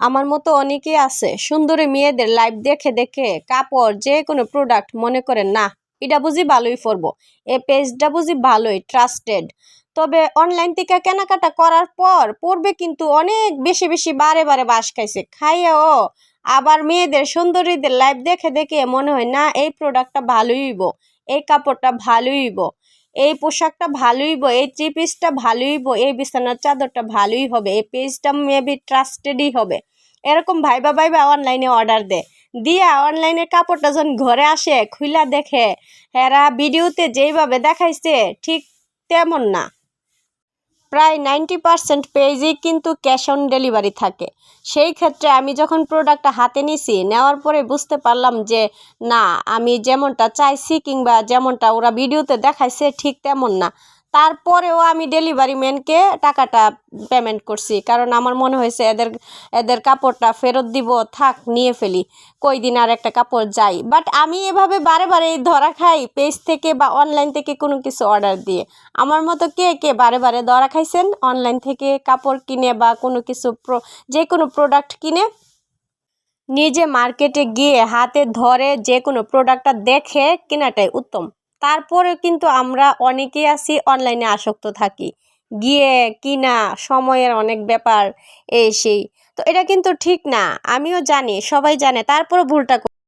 আমার মতো অনেকেই আছে। সুন্দরী মেয়েদের লাইভ দেখে দেখে কাপড় যে কোনো প্রোডাক্ট মনে করেন না এটা বুঝি ভালোই পরবো। এ পেজটা বুঝি ভালোই ট্রাস্টেড তবে অনলাইন থেকে কেনাকাটা করার পর পড়বে কিন্তু অনেক বেশি বেশি বারে বারে বাস খাইছে। খাইয়াও আবার মেয়েদের, সুন্দরীদের লাইভ দেখে দেখে মনে হয় না এই প্রোডাক্টটা ভালোই হইব, এই কাপড়টা ভালোই হইব। এই পোশাকটা ভালোই এই থ্রি পিসটা ভালোই এই বিছানার চাদরটা ভালোই হবে, এই পেজটা মেবি ট্রাস্টেডই হবে। এরকম ভাইবা ভাইবা অনলাইনে অর্ডার দে। দিয়া অনলাইনে কাপড়টা যখন ঘরে আসে, খুইলা দেখে, হেরা ভিডিওতে যেইভাবে দেখাইছে, ঠিক তেমন না। প্রায় নাইনটি পারসেন্ট পেজেই কিন্তু ক্যাশ অন ডেলিভারি থাকে। সেই ক্ষেত্রে আমি যখন প্রোডাক্টটা হাতে নিছি, নেওয়ার পরে বুঝতে পারলাম যে, না, আমি যেমনটা চাইছি কিংবা যেমনটা ওরা ভিডিওতে দেখাইছে, ঠিক তেমন না। তারপরেও আমি ডেলিভারি ম্যানকে টাকাটা পেমেন্ট করছি। কারণ আমার মনে হয়েছে এদের এদের কাপড়টা ফেরত দিব, থাক, নিয়ে ফেলি। কই দিন আর একটা কাপড় যাই। বাট আমি এভাবে বারে বারে ধরা খাই পেজ থেকে বা অনলাইন থেকে কোনো কিছু অর্ডার দিয়ে। আমার মতো কে কে বারে বারে ধরা খাইছেন? অনলাইন থেকে কাপড় কিনে বা কোনো কিছু যে কোনো প্রোডাক্ট কিনে, নিজে মার্কেটে গিয়ে হাতে ধরে যে কোনো প্রোডাক্টটা দেখে কেনাটাই উত্তম। তারপরে কিন্তু আমরা অনেকেই আছি অনলাইনে আসক্ত থাকি। গিয়ে কিনা সময়ের অনেক ব্যাপার, এই সেই। তো এটা কিন্তু ঠিক না, আমিও জানি, সবাই জানে, তারপরও ভুলটা